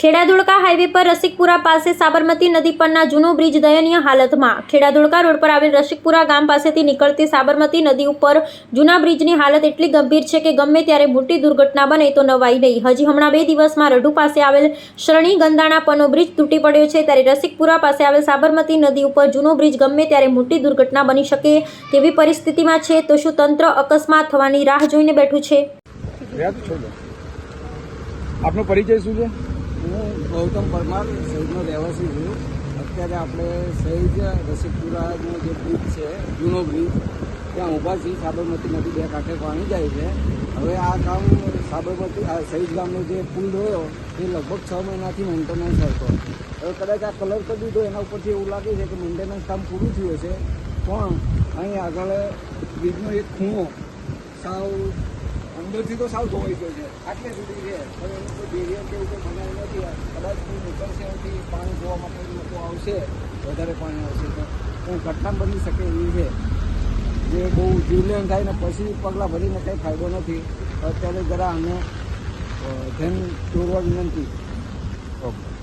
ખેડાધોળકા highway પર રસિકપુરા પાસે સાબરમતી નદી પરના જૂનો બ્રિજ દયનીય હાલતમાં ખેડાધુળકા રોડ પર આવેલ રસિકપુરા ગામ પાસેથી નીકળતી સાબરમતી નદી ઉપર જૂના બ્રિજની હાલત એટલી ગંભીર છે કે ગમે ત્યારે મોટી દુર્ઘટના બને તો નવાઈ નહીં. હજી હમણાં બે દિવસમાં રઢુ પાસે આવેલ શરણી ગંદાણા પરનો બ્રિજ તૂટી પડ્યો છે. ત્યારે રસિકપુરા પાસે આવેલ સાબરમતી નદી ઉપર જૂનો બ્રિજ ગમે ત્યારે મોટી દુર્ઘટના બની શકે તેવી પરિસ્થિતિમાં છે તો શું તંત્ર અકસ્માત થવાની રાહ જોઈને બેઠું છે? આપનો પરિચય શું છે? ગૌતમ પરમાર શહીદનો રહેવાસી છું. અત્યારે આપણે શહીદ રસિકપુરાનો જે બ્રિજ છે, જૂનો બ્રિજ ત્યાં ઊભા છીએ. નદી બે કાંઠે પાણી જાય છે. હવે આ કામ સાબરમતી, આ શહીદ ગામનો જે પુલ રહ્યો, એ લગભગ છ મહિનાથી મેન્ટેનન્સ હતો હવે કદાચ આ કલર કરી દીધો, એના ઉપરથી એવું લાગે છે કે મેન્ટેનન્સ કામ પૂરું થયું હશે. પણ અહીં આગળ બ્રિજનો એક ખૂણો, સાવ અંદરથી તો સાવ ધોવાઈ ગયો છે. આટલે સુધી છે. પણ એનું કોઈ બેરિયર કે એવું નથી. નીકળશે પાણી જોવા માટે લોકો આવશે, વધારે પાણી આવશે. તો ઘટના બની શકે એવી છે? જે બહુ જીવલેણ થાય ને પછી પગલાં ભરીને કંઈ ફાયદો નથી. અત્યારે જરા અમે ધ્યાન દોરવા વિનંતી. ઓકે.